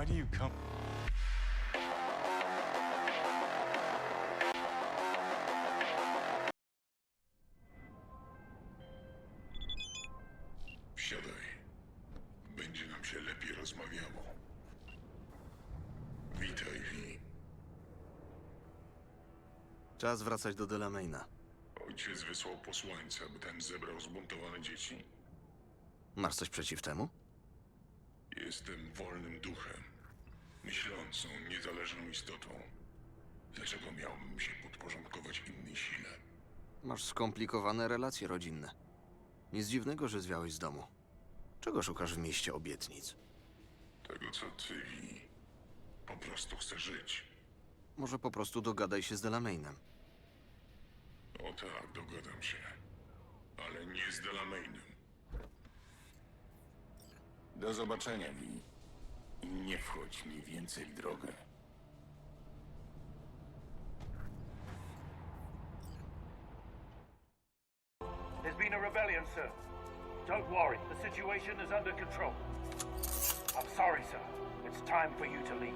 Why do you come? Wsiadaj. Będzie nam się lepiej rozmawiało. Witaj, Vi. Czas wracać do Delamaina. Ojciec wysłał posłańca, by ten zebrał zbuntowane dzieci. Masz coś przeciw temu? Jestem wolnym duchem. Myślącą, niezależną istotą. Dlaczego miałbym się podporządkować innej sile? Masz skomplikowane relacje rodzinne. Nic dziwnego, że zwiałeś z domu. Czego szukasz w mieście obietnic? Tego, co ty, Vi. Po prostu chcę żyć. Może po prostu dogadaj się z Delamainem. O tak, dogadam się. Ale nie z Delamainem. Do zobaczenia, Mi. Nie wchodź mi więcej w drogę. There's been a rebellion, sir. Don't worry, the situation is under control. I'm sorry, sir. It's time for you to leave.